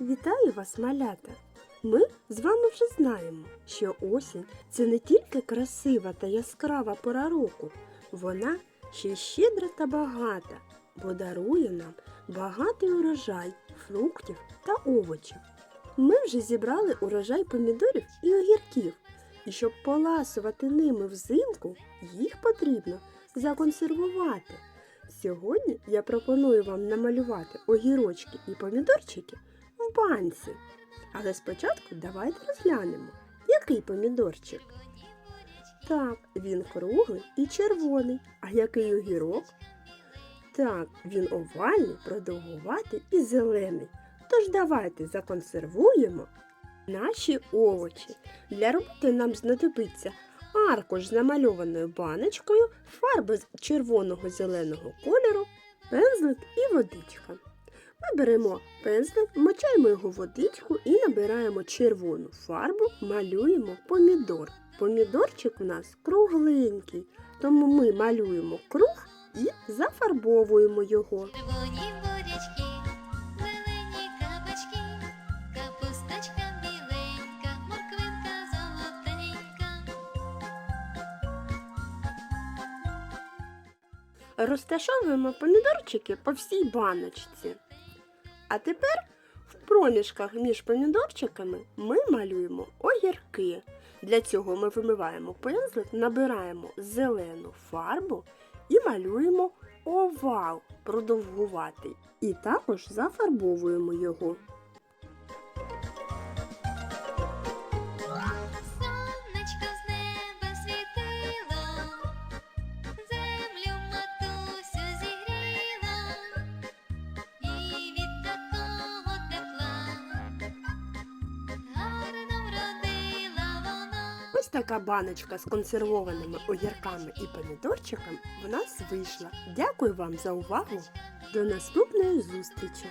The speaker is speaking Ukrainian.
Вітаю вас, малята! Ми з вами вже знаємо, що осінь це не тільки красива та яскрава пора року, вона ще щедра та багата, бо дарує нам багатий урожай фруктів та овочів. Ми вже зібрали урожай помідорів і огірків, і щоб поласувати ними взимку, їх потрібно законсервувати. Сьогодні я пропоную вам намалювати огірочки і помідорчики банці. Але спочатку давайте розглянемо, який помідорчик. Так, він круглий і червоний. А який огірок? Так, він овальний, продовгуватий і зелений. Тож давайте законсервуємо наші овочі. Для роботи нам знадобиться аркуш з намальованою баночкою, фарба з червоного зеленого кольору, пензлик і водичка. Ми беремо пензлик, вмочаємо його в водичку і набираємо червону фарбу, малюємо помідор. Помідорчик у нас кругленький, тому ми малюємо круг і зафарбовуємо його. Розташовуємо помідорчики по всій баночці. А тепер в проміжках між помідорчиками ми малюємо огірки. Для цього ми вимиваємо пензлик, набираємо зелену фарбу і малюємо овал продовгуватий. І також зафарбовуємо його. Ось така баночка з консервованими огірками і помідорчиками в нас вийшла. Дякую вам за увагу. До наступної зустрічі!